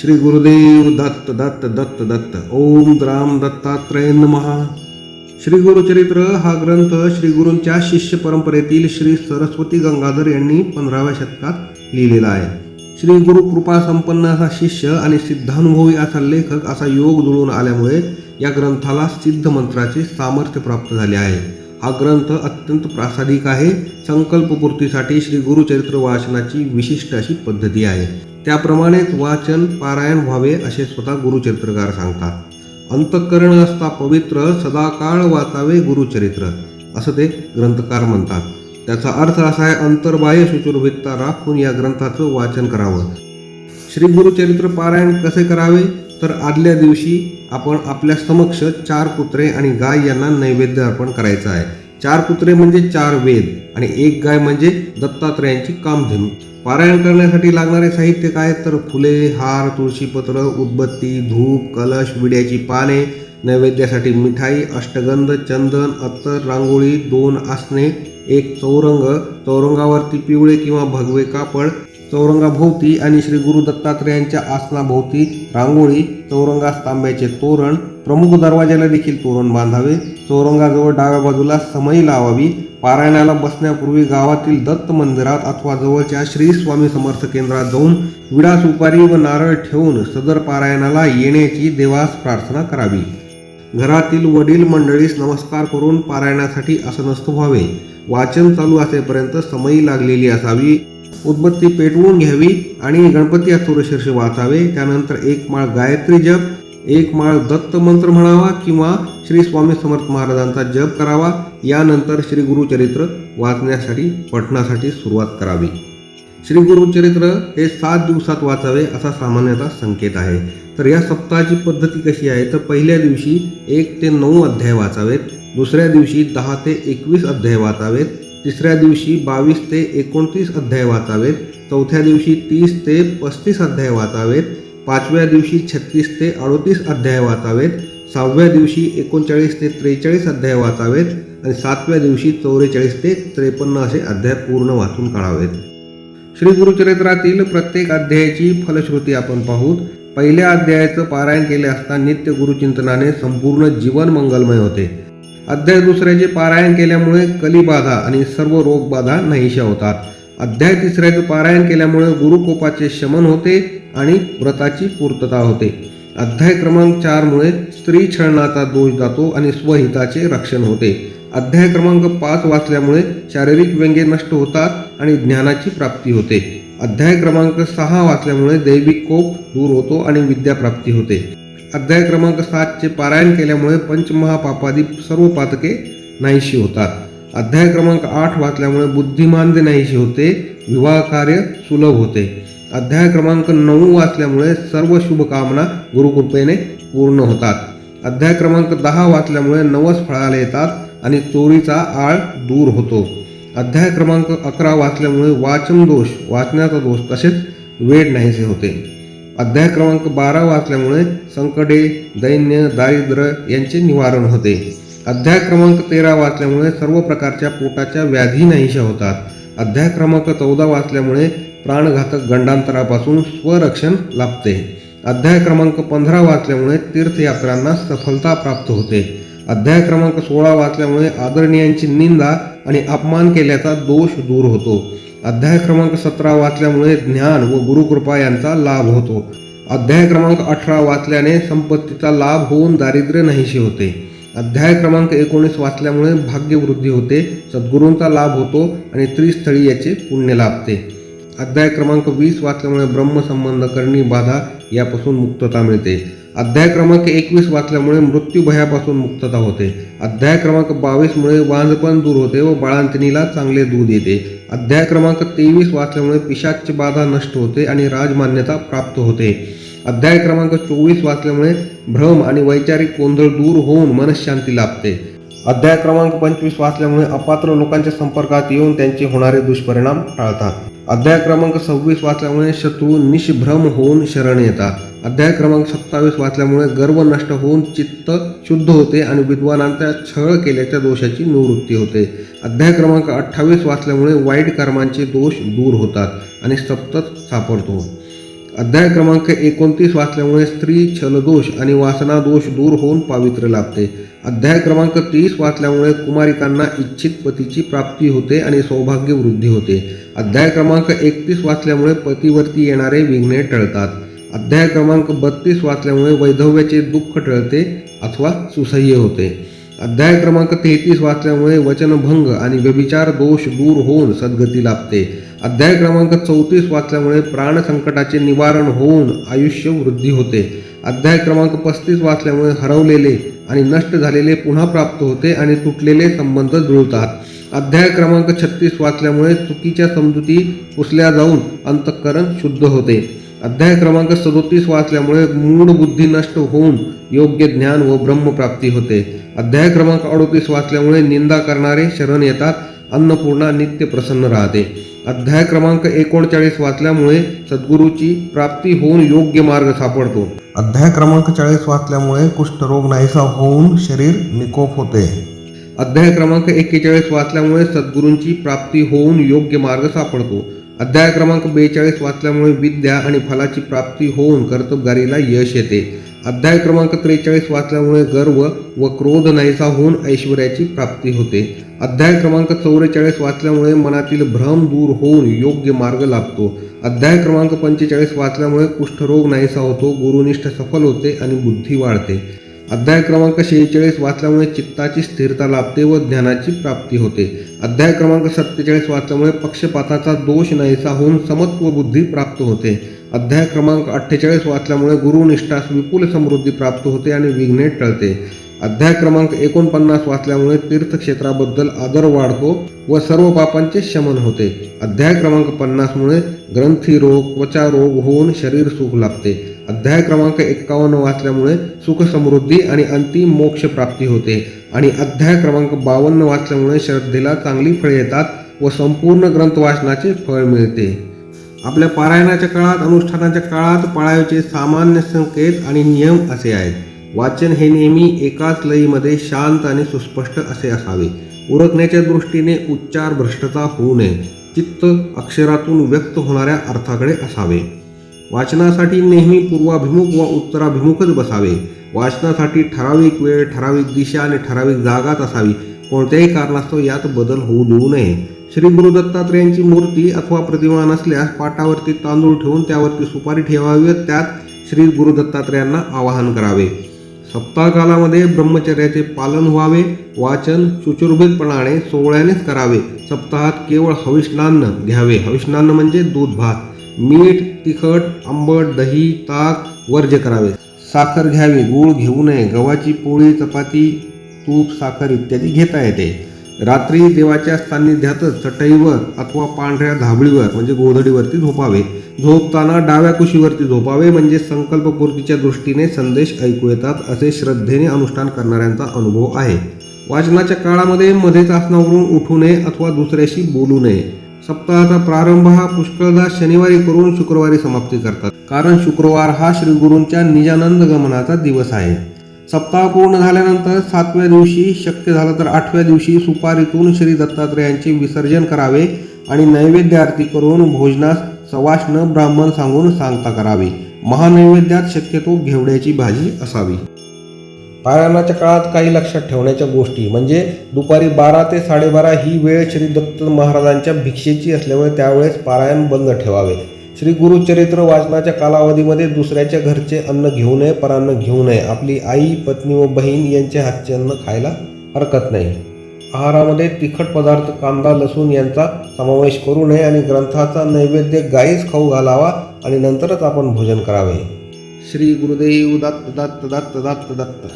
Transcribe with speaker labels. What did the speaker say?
Speaker 1: श्री गुरुदेव दत्त दत्त दत्त दत्त ओम राम दत्तात्रय महा श्री गुरुचरित्र हा ग्रंथ श्री गुरूंच्या शिष्य परंपरेतील श्री सरस्वती गंगाधर यांनी पंधराव्या शतकात लिहिलेला आहे. श्री गुरु कृपा संपन्न असा शिष्य आणि सिद्धानुभवी असा लेखक असा योग जुळून आल्यामुळे या ग्रंथाला सिद्ध मंत्राचे सामर्थ्य प्राप्त झाले आहे. हा ग्रंथ अत्यंत प्रासादिक आहे. संकल्पपूर्तीसाठी श्री गुरुचरित्र वाचनाची विशिष्ट अशी पद्धती आहे. त्याप्रमाणेच वाचन पारायण व्हावे असे स्वतः गुरुचरित्रकार सांगतात. अंतःकरण असता पवित्र सदाकाळ वाचावे गुरुचरित्र असं ते ग्रंथकार म्हणतात. त्याचा अर्थ असा आहे अंतर्बाह्य सुचुरभितता राखून या ग्रंथाचं वाचन करावं. श्री गुरुचरित्र पारायण कसे करावे? तर आदल्या दिवशी आपण आपल्या समक्ष चार कुत्रे आणि गाय यांना नैवेद्य अर्पण करायचं आहे. चार कुत्रे म्हणजे चार वेद आणि एक गाय म्हणजे दत्तात्रयांची कामधेनू. पारायण करण्यासाठी लागणारे साहित्य काय? तर फुले हार तुळशीपत्र उदबत्ती धूप कलश विड्याची पाने नैवेद्यासाठी मिठाई अष्टगंध चंदन अत्तर रांगोळी दोन आसने एक चौरंग चौरंगावरती पिवळे किंवा भगवे कापड चौरंगाभोवती आणि श्री गुरु दत्तात्रयांच्या आसनाभोवती रांगोळी चौरंगास तांब्याचे तोरण प्रमुख दरवाजाला देखील तोरण बांधावे. चौरंगाजवळ डाव्या बाजूला समई लावावी. पारायणाला बसण्यापूर्वी गावातील दत्त मंदिरात अथवा जवळच्या श्री स्वामी समर्थ केंद्रात जाऊन विडा सुपारी व नारळ ठेवून सदर पारायणाला येण्याची देवास प्रार्थना करावी. घरातील वडील मंडळीस नमस्कार करून पारायणासाठी असनस्थ व्हावे. वाचन चालू असेपर्यंत समयी लागलेली असावी. उदबत्ती पेटवून घ्यावी आणि गणपती अथुरशीर्ष वाचावे. त्यानंतर एक माळ गायत्री जप एक माळ दत्त मंत्र म्हणावा किंवा श्री स्वामी समर्थ महाराजांचा जप करावा. यानंतर श्री गुरुचरित्र वाचण्यासाठी पठणासाठी सुरुवात करावी. श्री गुरुचरित्र हे सात दिवसात वाचावे असा सामान्यतः संकेत आहे. तर या सप्ताहाची पद्धती कशी आहे? तर पहिल्या दिवशी एक ते नऊ अध्याय वाचावेत दुसऱ्या दिवशी दहा ते एकवीस अध्याय वाचावेत तिसऱ्या दिवशी बावीस ते एकोणतीस अध्याय वाचावेत चौथ्या दिवशी तीस ते पस्तीस अध्याय वाचावेत पाचव्या दिवशी छत्तीस ते अडोतीस अध्याय वाचावेत सहाव्या दिवशी एकोणचाळीस ते त्रेचाळीस अध्याय वाचावेत आणि सातव्या दिवशी चौवेचाळीस ते त्रेपन्न असे अध्याय पूर्ण वाचून काढावेत. श्री गुरुचरित्रातील प्रत्येक अध्यायाची फलश्रुती आपण पाहूत पहिल्या अध्यायाचं पारायण केले असता नित्य गुरुचिंतनाने संपूर्ण जीवन मंगलमय होते. अध्याय दुसऱ्याचे पारायण केल्यामुळे कलिबाधा आणि सर्व रोगबाधा नाहीशा होतात. अध्याय तिसऱ्याचे पारायण केल्यामुळे गुरुकोपाचे शमन होते आणि व्रताची पूर्तता होते. अध्याय क्रमांक चारमुळे स्त्री छळनाचा दोष जातो आणि स्वहिताचे रक्षण होते. अध्याय क्रमांक पाच वाचल्यामुळे शारीरिक व्यंगे नष्ट होतात आणि ज्ञानाची प्राप्ती होते. अध्याय क्रमांक सहा वाचल्यामुळे दैविक कोप दूर होतो आणि विद्याप्राप्ती होते. अध्याय क्रमांक सातचे पारायण केल्यामुळे पंचमहापापादी सर्व पातके नाहीशी होतात. अध्याय क्रमांक आठ वाचल्यामुळे बुद्धिमानदे नाहीशी होते विवाह कार्य सुलभ होते. अध्याय क्रमांक नऊ वाचल्यामुळे सर्व शुभकामना गुरुकृपेने पूर्ण होतात. अध्याय क्रमांक दहा वाचल्यामुळे नवस फळाला येतात आणि चोरीचा आळ दूर होतो. अध्याय क्रमांक अकरा वाचल्यामुळे वाचन दोष वाचण्याचा दोष तसेच वेळ नाहीसे होते. अध्याय क्रमांक बारा वाचल्यामुळे संकटे दैन्य दारिद्र्य यांचे निवारण होते. अध्याय क्रमांक तेरा वाचल्यामुळे सर्व प्रकारच्या पोटाच्या व्याधी नाहीशा होतात. अध्याय क्रमांक चौदा वाचल्यामुळे प्राणघातक गंडांतरापासून स्वरक्षण लाभते. अध्याय क्रमांक पंधरा वाचल्यामुळे तीर्थयात्रांना सफलता प्राप्त होते. अध्याय क्रमांक सोळा वाचल्यामुळे आदरणीयांची निंदा आणि अपमान केल्याचा दोष दूर होतो. अध्याय क्रमांक सतरा वाचल्यामुळे ज्ञान व गुरुकृपा यांचा लाभ होतो. अध्याय क्रमांक अठरा वाचल्याने संपत्तीचा लाभ होऊन दारिद्र्य नाहीशी होते. अध्याय क्रमांक एकोणीस वाचल्यामुळे भाग्यवृद्धी होते सद्गुरूंचा लाभ होतो आणि त्रिस्थळी याचे पुण्य लाभते. अध्याय क्रमांक वीस वाचल्यामुळे ब्रह्मसंबंध करणी बाधा यापासून मुक्तता मिळते. अध्याय क्रमांक एकवीस वाचल्यामुळे मृत्यू भयापासून मुक्तता होते. अध्याय क्रमांक बावीसमुळे वांझपण दूर होते व बाळांतिनीला चांगले दूध येते. अध्याय क्रमांक तेवीस वाचल्यामुळे पिशाच बाधा नष्ट होते आणि राजमान्यता प्राप्त होते. अध्याय क्रमांक चोवीस वाचल्यामुळे भ्रम आणि वैचारिक गोंधळ दूर होऊन मनशांती लाभते. अध्याय क्रमांक पंचवीस वाचल्यामुळे अपात्र लोकांच्या संपर्कात येऊन त्यांचे होणारे दुष्परिणाम टाळतात. अध्याय क्रमांक सव्वीस वाचल्यामुळे शत्रू निष्भ्रम होऊन शरण येतात. अध्याय क्रमांक सत्तावीस वाचल्यामुळे गर्व नष्ट होऊन चित्त शुद्ध होते आणि विद्वानांचा छळ केल्याच्या दोषाची निवृत्ती होते. अध्याय क्रमांक अठ्ठावीस वाचल्यामुळे वाईट कर्मांचे दोष दूर होतात आणि सप्तत सापडतो. अध्याय क्रमांक एकोणतीस वाचल्यामुळे स्त्री छलदोष आणि वासना दोष दूर होऊन पावित्र्य लाभते. अध्याय क्रमांक तीस वाचल्यामुळे कुमारिकांना इच्छित पतीची प्राप्ती होते आणि सौभाग्य वृद्धी होते. अध्याय क्रमांक एकतीस वाचल्यामुळे पतीवरती येणारे विघ्ने टळतात. अध्याय क्रमांक बत्तीस वाचल्यामुळे वैधव्याचे दुःख टळते अथवा सुसह्य होते. अध्याय क्रमांक तेहतीस वाचल्यामुळे वचनभंग आणि व्यभिचार दोष दूर होऊन सद्गती लाभते. अध्याय क्रमांक चौतीस वाचल्यामुळे प्राणसंकटाचे निवारण होऊन आयुष्य वृद्धी होते. अध्याय क्रमांक पस्तीस वाचल्यामुळे हरवलेले आणि नष्ट झालेले पुन्हा प्राप्त होते आणि तुटलेले संबंध जुळतात. अध्याय क्रमांक छत्तीस वाचल्यामुळे चुकीच्या समजुती पुसल्या जाऊन अंतःकरण शुद्ध होते. अध्याय क्रमांक सदोतीस वाचल्यामुळे मूळ बुद्धी नष्ट होऊन योग्य ज्ञान व ब्रह्मप्राप्ती होते. अध्याय क्रमांक अडोतीस वाचल्यामुळे निंदा करणारे शरण येतात अन्नपूर्णा नित्य प्रसन्न राहते. अध्याय क्रमांक एकोणचाळीस वाचल्यामुळे सद्गुरूची प्राप्ती होऊन योग्य मार्ग सापडतो. अध्याय क्रमांक चाळीस वाचल्यामुळे कुष्ठरोग नाहीसा होऊन शरीर निकोप होते. अध्याय क्रमांक एक्केचाळीस वाचल्यामुळे सद्गुरूंची प्राप्ती होऊन योग्य मार्ग सापडतो. अध्याय क्रमांक बेचाळीस वाचल्यामुळे विद्या आणि फलाची प्राप्ती होऊन कर्तबगारीला यश येते. अध्याय क्रमांक त्रेचाळीस वाचल्यामुळे गर्व व क्रोध नाहीसा होऊन ऐश्वर्याची प्राप्ती होते. अध्याय क्रमांक चौवेचाळीस वाचल्यामुळे मनातील भ्रम दूर होऊन योग्य मार्ग लाभतो. अध्याय क्रमांक पंचेचाळीस वाचल्यामुळे कुष्ठरोग नाहीसा होतो गुरुनिष्ठ सफल होते आणि बुद्धी वाढते. अध्याय क्रमांक शेहेचाळीस वाचल्यामुळे चित्ताची स्थिरता लाभते व ज्ञानाची प्राप्ती होते. अध्याय क्रमांक सत्तेचाळीस वाचल्यामुळे पक्षपाताचा दोष नाहीसा होऊन समत्व बुद्धी प्राप्त होते. अध्याय क्रमांक अठ्ठेचाळीस वाचल्यामुळे गुरुनिष्ठास विपुल समृद्धी प्राप्त होते आणि विघ्ने टळते. अध्याय क्रमांक एकोणपन्नास वाचल्यामुळे तीर्थक्षेत्राबद्दल आदर वाढतो व सर्व पापांचे शमन होते. अध्याय क्रमांक पन्नासमुळे ग्रंथी रोग त्वचा रोग होऊन शरीर सुख लाभते. अध्याय क्रमांक एक्कावन्न वाचल्यामुळे सुख समृद्धी आणि अंतिम मोक्ष प्राप्ती होते. आणि अध्याय क्रमांक बावन्न वाचल्यामुळे श्रद्धेला चांगली फळे येतात व संपूर्ण ग्रंथ वाचनाचे फळ मिळते. आपल्या पारायणाच्या काळात अनुष्ठानाच्या काळात पाळायचे सामान्य संकेत आणि नियम असे आहेत. वाचन हे नेहमी एकाच लयीमध्ये शांत आणि सुस्पष्ट असे असावे. उरकण्याच्या दृष्टीने उच्चार भ्रष्टता होऊ नये. चित्त अक्षरातून व्यक्त होणाऱ्या अर्थाकडे असावे. वाचनासाठी नेहमी पूर्वाभिमुख व उत्तराभिमुखच बसावे. वाचनासाठी ठराविक वेळ ठराविक दिशा आणि ठराविक जागाच असावी. कोणत्याही कारणास्तव यात बदल होऊ देऊ नये. श्री गुरु दत्तात्रेयांची मूर्ती अथवा प्रतिमा नसल्यास पाटावरती तांदूळ ठेवून त्यावरती सुपारी ठेवावी त्यात श्री गुरु दत्तात्रेयांना आवाहन करावे. सप्ताह कालामध्ये ब्रह्मचर्याचे पालन व्हावे. वाचन सुचुर्भितपणाने सोहळ्यानेच करावे. सप्ताहात केवळ हविष्णान्न घ्यावे. हविष्णान्न म्हणजे दूध भात मीठ तिखट आंबट दही ताक वर्ज्य करावे. साखर घ्यावी गूळ घेऊ नये. गव्हाची पोळी चपाती तूप साखर इत्यादी घेता येते. रात्री देवाच्या सान्निध्यातच चटईवर अथवा पांढऱ्या धाबळीवर म्हणजे गोधडीवरती झोपावे. झोपताना डाव्या कुशीवरती झोपावे म्हणजे संकल्पपूर्तीच्या दृष्टीने संदेश ऐकू येतात असे श्रद्धेने अनुष्ठान करणाऱ्यांचा अनुभव आहे. वाचनाच्या काळामध्ये मध्येच आसनावरून उठू नये अथवा दुसऱ्याशी बोलू नये. सप्ताहाचा प्रारंभ हा पुष्कळदा शनिवारी करून शुक्रवारी समाप्ती करतात. कारण शुक्रवार हा श्री गुरूंच्या निजानंद गमनाचा दिवस आहे. सप्ताह पूर्ण झाल्यानंतर सातव्या दिवशी शक्य झालं तर आठव्या दिवशी सुपारीतून श्री दत्तात्रेयांचे विसर्जन करावे आणि नैवेद्य आरती करून भोजनास सवाष्ण ब्राह्मण सांगून सांगता करावी. महानैवेद्यात शक्यतो घेवड्याची भाजी असावी. पारायणाच्या काळात काही लक्षात ठेवण्याच्या गोष्टी म्हणजे दुपारी बारा ते साडेबारा ही वेळ श्री दत्त महाराजांच्या भिक्षेची असल्यामुळे त्यावेळेस पारायण बंद ठेवावे. श्री गुरुचरित्र वाचनाच्या कालावधीमध्ये दुसऱ्याच्या घरचे अन्न घेऊ नये परान्न घेऊ नये. आपली आई पत्नी व बहीण यांचे हातचे अन्न खायला हरकत नाही. आहारामध्ये तिखट पदार्थ कांदा लसूण यांचा समावेश करू नये आणि ग्रंथाचा नैवेद्य गाईच खाऊ घालावा आणि नंतरच आपण भोजन करावे. श्री गुरुदेव दत्त दत्त दत्त दत्त दत्त